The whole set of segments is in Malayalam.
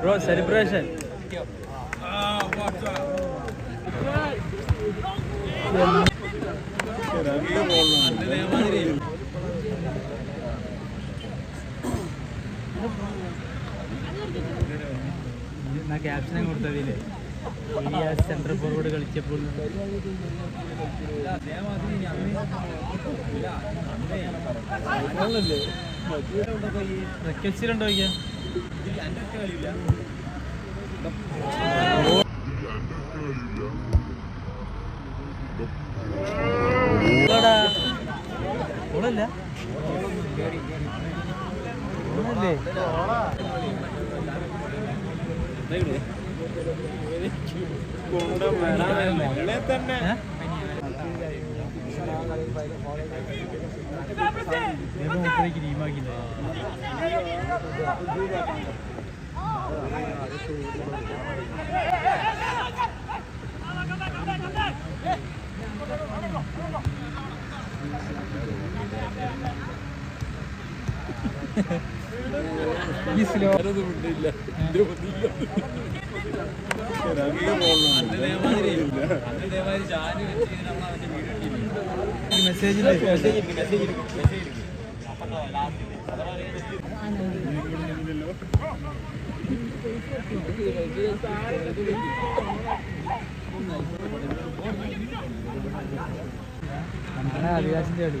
ബ്രോ സെലിബ്രേഷൻ ക്യാപ്ഷനെ കൊടുത്തതില്ലേ സെൻട്രൽ ഫോർവേഡ് കളിച്ചപ്പോൾ. റിക്വസ്റ്റിലുണ്ടോ ചോദിക്കാം ഓളല്ല ഓളല്ലേ കൂടെ തന്നെ. ഓടാ. ഓടല്ല ഓടല്ലേ ഏ? ഏതോ മുപ്പതേക്ക് ടീമാക്കില്ലേ ഈ സ്ലോ മെസ്സേജ് അങ്ങനെ ആദിവാസിന്റെ കളി.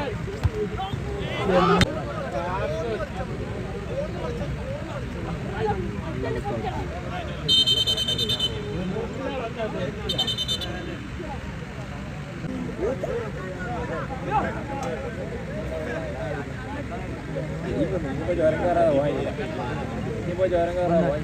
ഇനിയിപ്പോ ചോരം കയറാതെ പോയില്ല ഇനിയിപ്പോ ചോരം കയറാതെ പോയി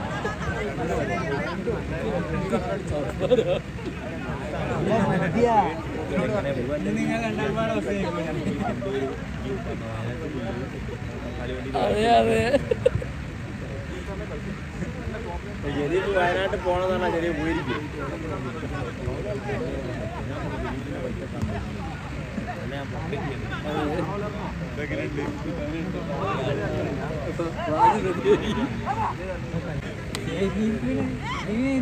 അതെ അതെ. ജലീബ് വയനാട്ടിൽ പോണെന്നാണ് ജലീബ് പോയിരിക്കും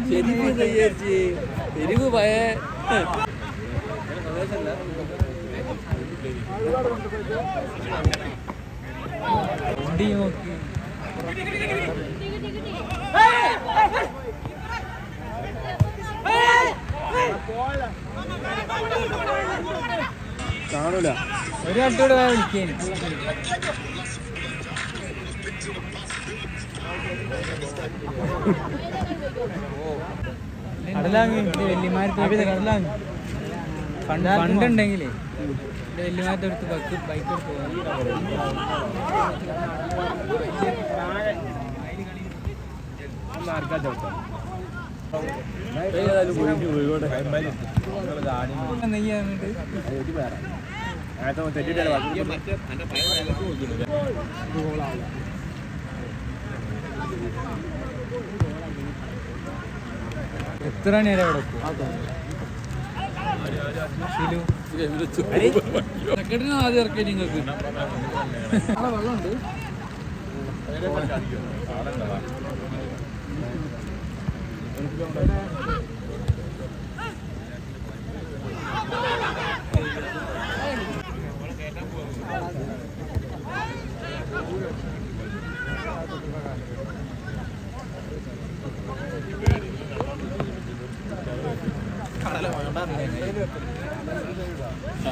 ശരിക്കും വിചാരിച്ച് എരിവ് പയ വണ്ടി കാണൂല. ഒരു വട്ടോട് വിളിക്കേന് കടലാങ്ങ് വല്യമാരത്തെ കടലാങ്ങ് ഫണ്ട് ഉണ്ടെങ്കിലേ. എന്റെ വല്യമാരത്തെ അടുത്ത് ബൈക്ക് ബൈക്ക് എടുത്ത് ആർക്കാ ചവിട്ടാം ഏതായാലും എത്ര നേരം അവിടെ സെക്രട്ടറിന് ആദ്യം ഇറക്കി നിങ്ങൾക്ക് വെള്ളമുണ്ട് ഇങ്ങനെയുള്ള അടുത്ത് പോയി പോയില്ലോ അത് വരാനാവില്ല അവിടെ കാര്യം ഈ ഭയങ്കര വിളിച്ചു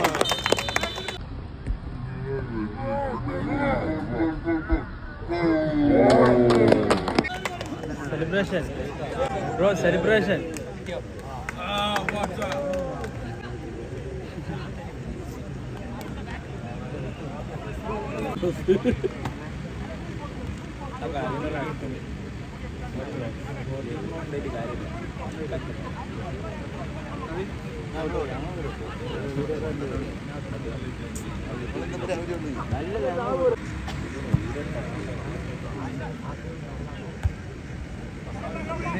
സെലിബ്രേഷൻ ബ്രോ സെലിബ്രേഷൻ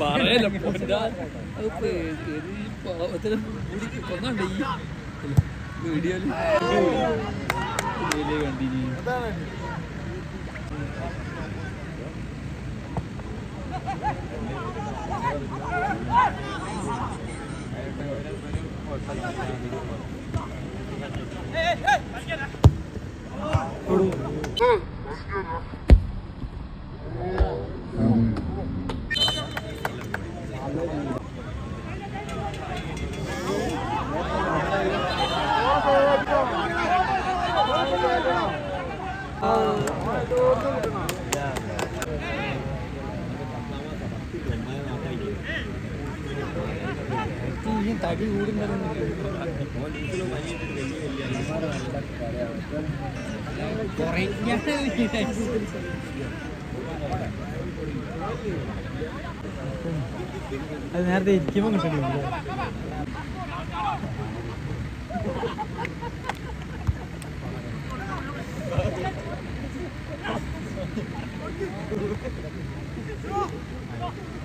പറയല്ല പൊന്നാ. ഒരു പാവത്തിന് കൊന്നുണ്ട് ഈ വീഡിയോയിൽ വീഡിയോ കണ്ടിനി ഇനി തടി കൂടി അത് നേരത്തെ ഇരിക്കുമ്പോൾ കിട്ടണില്ല Oh!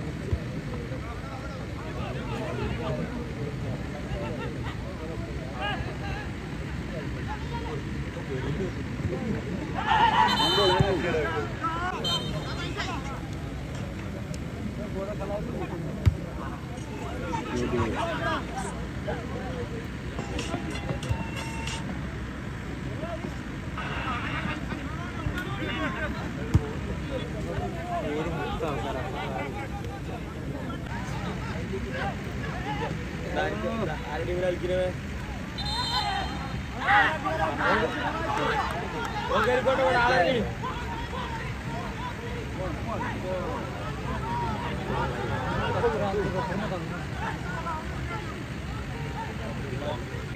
കളിക്കണേ ആളെ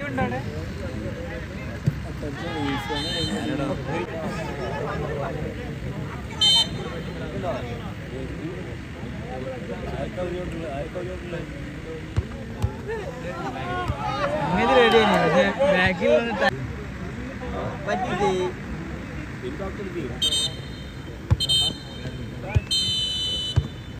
അങ്ങനെ റെഡി തന്നെ പക്ഷെ ബാക്കിൽ ടിക്ടോക്കിൽ